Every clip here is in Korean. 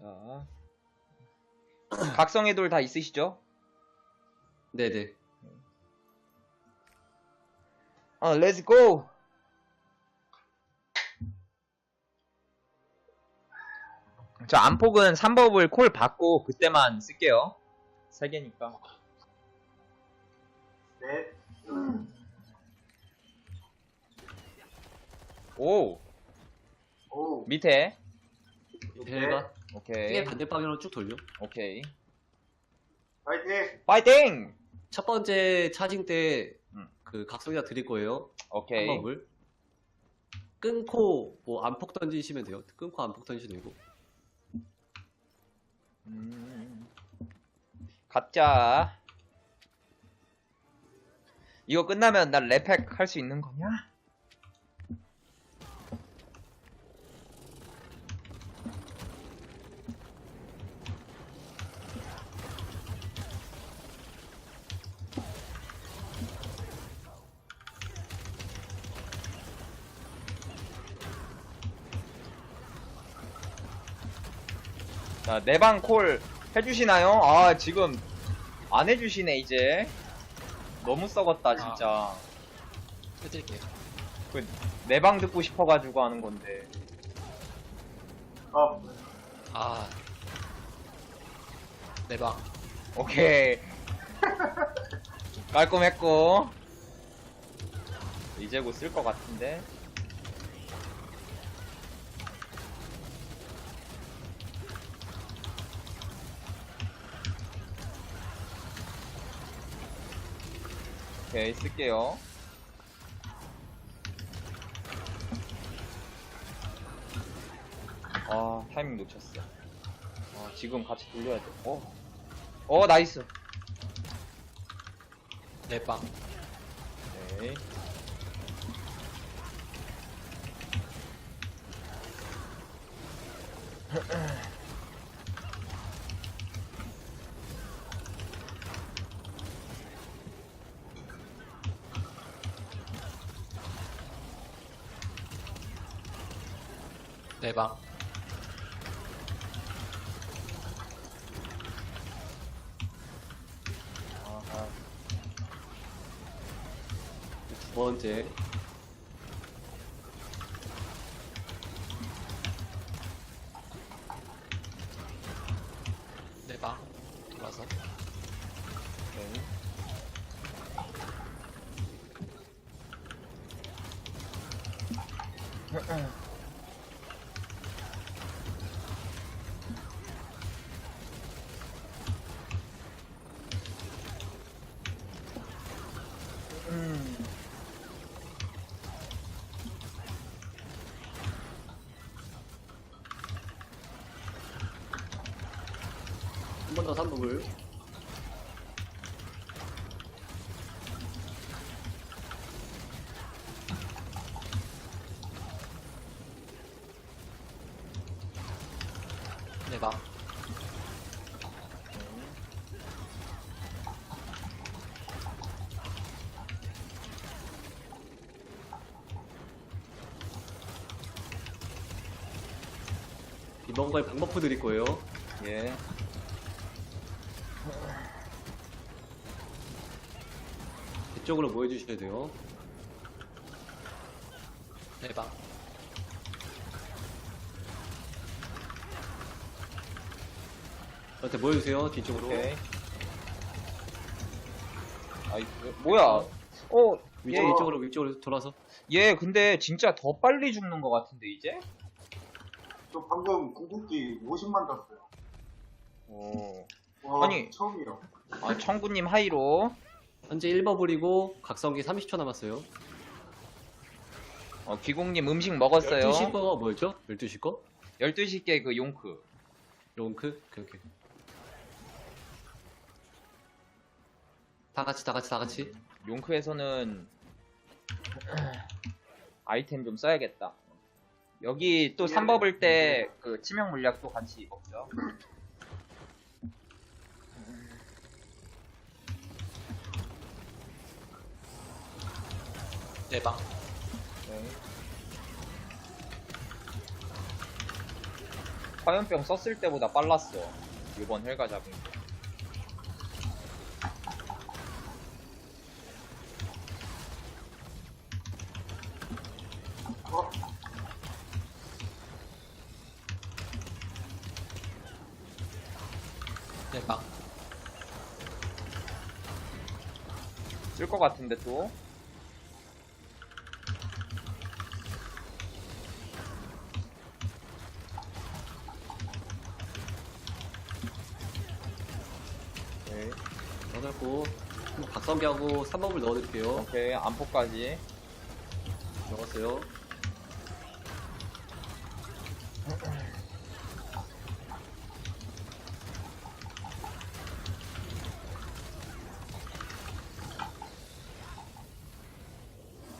자. 각성의 돌 다 있으시죠? 네네. 어, 렛츠 고! 저 안폭은 3법을 콜 받고 그때만 쓸게요. 3개니까. 네. 오! 오. 밑에. 해가 오케이. 크게 반대 방향으로 쭉 돌려. 오케이. 파이팅! 파이팅! 첫 번째 차징 때 음. 그 각성기가 드릴 거예요. 오케이. 한 법을. 끊고 뭐 안폭 던지시면 돼요. 끊고 안폭 던지셔도 되고. 음. 가짜. 이거 끝나면 나 레팩 할 수 있는 거냐? 자, 내방 콜 해주시나요? 아, 지금 안 해주시네, 이제. 너무 썩었다, 진짜. 해드릴게요. 그, 내방 듣고 싶어가지고 하는 건데. 어. 아. 내방. 오케이. 깔끔했고. 이제 곧 쓸 것 같은데. 오케이, 쓸게요. 아, 타이밍 놓쳤어. 아, 지금 같이 돌려야 돼. 어, 어, 나이스. 내방. 네. 내방. 아하. 두 번째. 내방. 돌아서. 오케이. 더 3법을. 내방. 이번 거에 방법표 드릴 거예요. 예. 이쪽으로 모여주셔야 돼요. 대박. 저한테 모여주세요, 뒤쪽으로. 오케이. 아이, 뭐야. 어, 위쪽, 얘, 위쪽으로, 위쪽으로 돌아서. 얘 근데 진짜 더 빨리 죽는 것 같은데, 이제? 저 방금 궁극기 50만 땄어요. 오. 와, 아니. 처음이요. 아, 청구님 하이로. 현재 1버블이고, 각성기 30초 남았어요. 어, 기공님 음식 먹었어요. 12시 거가 뭐였죠? 12시 거? 12시께 그 용크. 롱크? 오케이, 오케이. 다 같이, 다 같이, 다 같이. 용크에서는 아이템 좀 써야겠다. 여기 또 3법을 때그 치명 물약도 같이 먹죠. 대박. 네. 화염병 썼을 때보다 빨랐어. 이번 헬가 잡은 게. 어? 대박. 쓸것 같은데 또. 오케이. 넣어놓고 각성기하고 3법을 넣어드릴게요. 오케이. 안포까지. 넣었어요.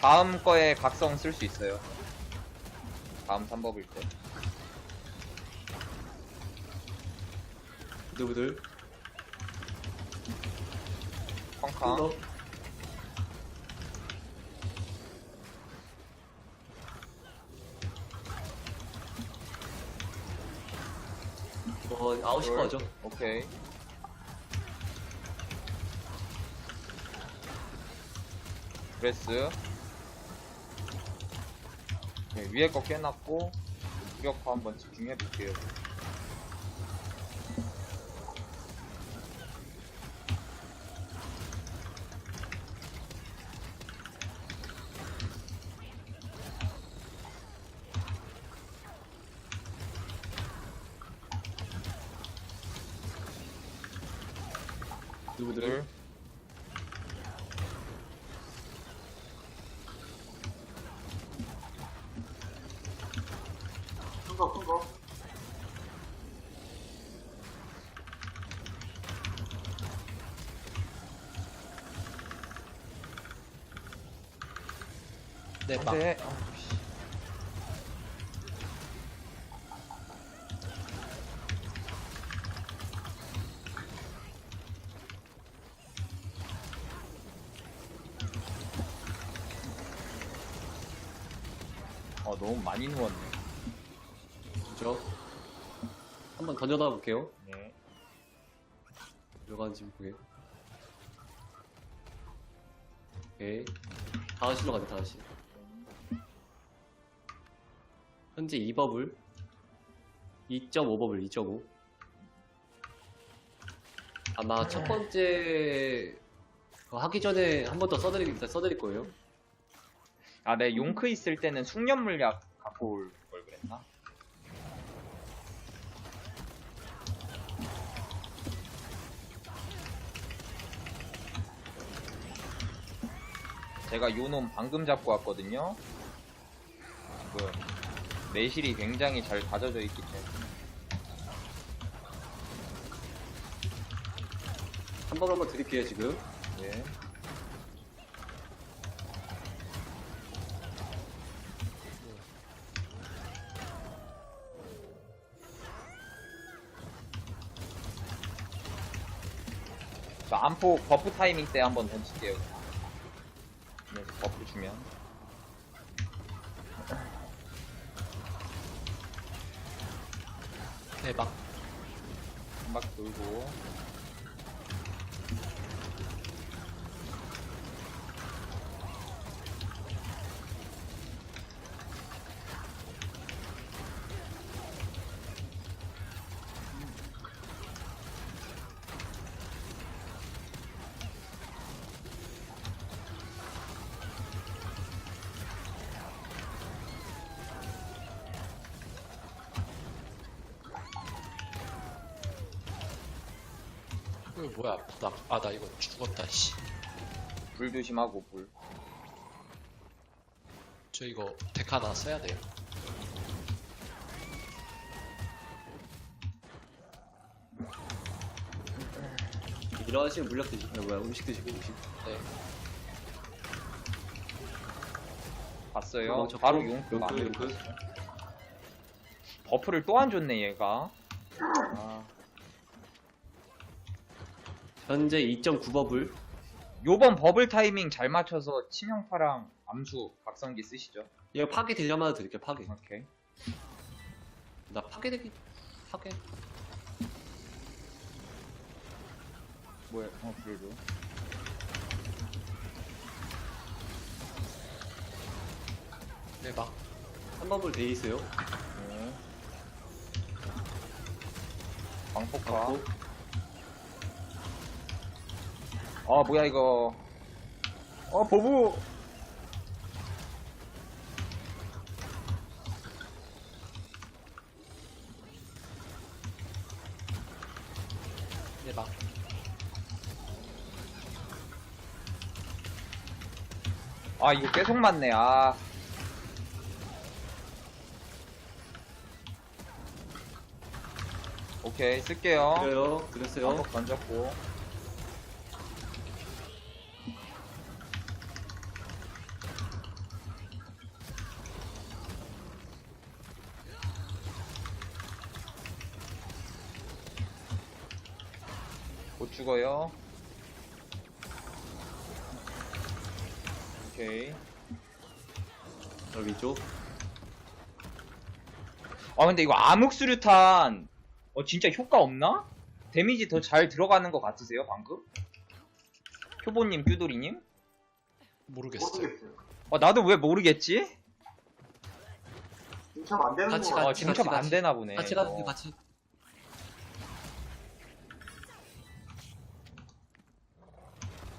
다음 거에 각성 쓸 수 있어요. 다음 3법일 때. 부들부들. 펑캉. 넣어. 이거 아웃시 둘. 거죠? 오케이. 브레스. 네, 위에 거 깨놨고, 무력화 한번 집중해 볼게요. 부들부들. 둘. 큰 거, 큰 거. 대박. 네. 어, 너무 많이 누웠네. 그죠? 한번 던져놔 볼게요. 네. 들어가는지 보게. 오케이. 다섯시로 가자, 다섯시. 현재 2버블. 2.5버블, 2.5. 아마 첫 번째, 그거 하기 전에 한 번 더 써드릴, 일단 써드릴 거예요. 아, 내 용크 있을 때는 숙련 물약 갖고 올 걸 그랬나? 제가 요놈 방금 잡고 왔거든요. 지금 매실이 굉장히 잘 다져져 있기 때문에 한 번 한 번 드릴게요, 지금. 네. 저 안포 버프 타이밍 때 한번 던질게요. 네, 버프 주면. 대박. 한 바퀴 돌고. 이거 뭐야? 나, 아, 나 이거 죽었다, 씨. 불 조심하고, 불. 저 이거 덱 하나 써야 돼요. 일어나시면 물약 드시고, 아, 뭐야, 음식 드시고, 음식. 네. 봤어요? 바로 만들고 용크. 있어요. 버프를 또 안 줬네, 얘가. 아. 현재 2.9버블. 요번 버블 타이밍 잘 맞춰서 치명파랑 암수 각성기 쓰시죠. 이거 파괴 하나 드릴게요, 파괴. 오케이. 나 파괴되기 하게. 뭐야? 어 그래도. 한 번불 돼 있어요. 네. 방폭파. 갖고. 아 뭐야 이거. 어 보부. 내방 아 이거 계속 맞네. 아. 오케이 쓸게요. 그래요. 그랬어요. 방폭 던졌고. 죽어요. 오케이. 저 위쪽. 아 근데 이거 암흑 수류탄 어 진짜 효과 없나? 데미지 더 잘 들어가는 것 같으세요 방금? 표보님 뀨도리님? 모르겠어요 모르겠어요. 어 나도 왜 모르겠지? 중첩 안 되는 같이 거 가- 어 같아요. 같이, 중첩 같이, 안 되나 보네 같이 이거. 가세요, 같이.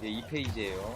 예, 2페이지에요.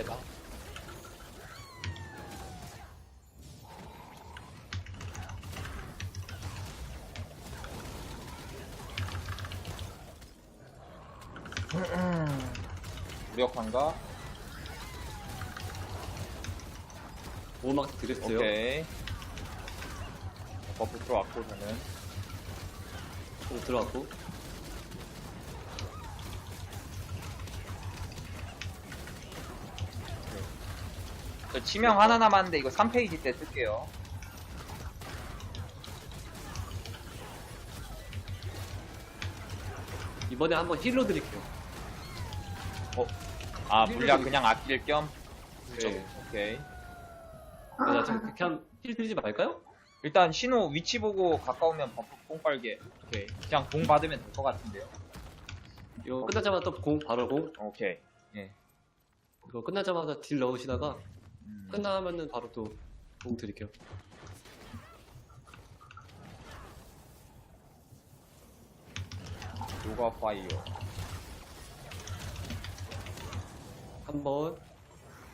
이거 무력한가? 오막 드렸어요. 오케이 버프 들어왔고 저는 또 들어왔고. 저 치명 하나 남았는데 이거 3페이지 때 쓸게요 이번에 한번 힐로 드릴게요. 아 좀- 그냥 아낄 겸? 네. 오케이 나 지금 그냥 힐 드리지 말까요? 일단 신호 위치 보고 가까우면 버프 뽕 빨게 오케이 그냥 공 받으면 될 것 같은데요 이거 끝나자마자 또 공, 바로 공. 오케이 이거 끝나자마자 딜 넣으시다가 음. 끝나면은 바로 또 공 드릴게요. 요가 파이어 한 번,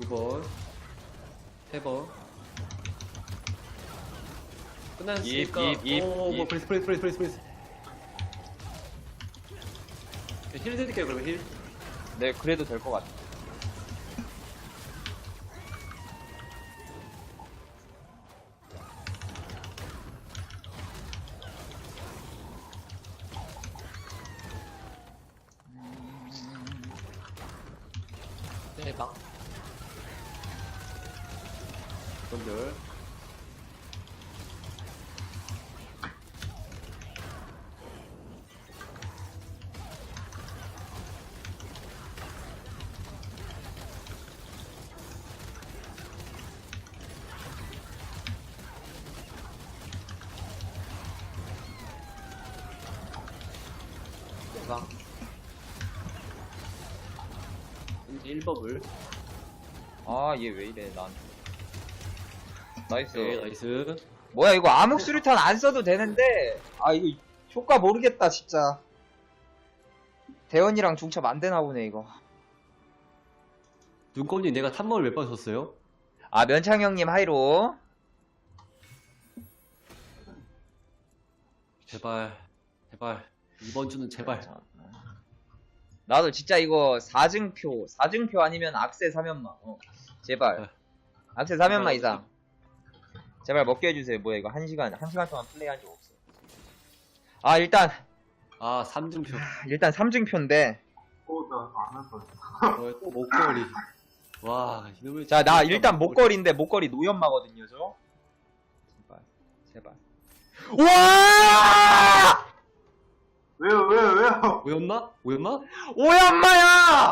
두 번, 세 번. 끝났으니까. 입, 입, 입, 오, 뭐, 입. 프레스, 프레스, 프레스, 프레스, 프레스. 네, 힐 드릴게요, 그러면 힐. 네 그래도 될 것 같아 연결. 내방 이제 1법을. 아얘 왜 이래 난 나이스. 네, 나이스. 뭐야 이거 암흑 수류탄 안 써도 되는데. 아 이거 효과 모르겠다 진짜. 대원이랑 중첩 안 되나 보네 이거. 눈꽃님 내가 탐험을 몇 번 썼어요? 아 면창 형님 하이로. 제발, 제발. 이번 주는 제발. 나도 진짜 이거 4증표 4증표 아니면 악세 3연마. 어, 제발. 악세 3연마 이상 제발 먹게 해주세요 뭐야 이거 1시간 1시간 동안 플레이한 적 없어 아 일단 아, 삼중표. 일단 3중표인데 어. 어, 또 목걸이. 와, 이놈의. 자 나 일단 목걸이인데 목걸이 노연마거든요 저 제발 제발 와 왜요, 왜요, 왜요? 오연마? 오연마? 오연마야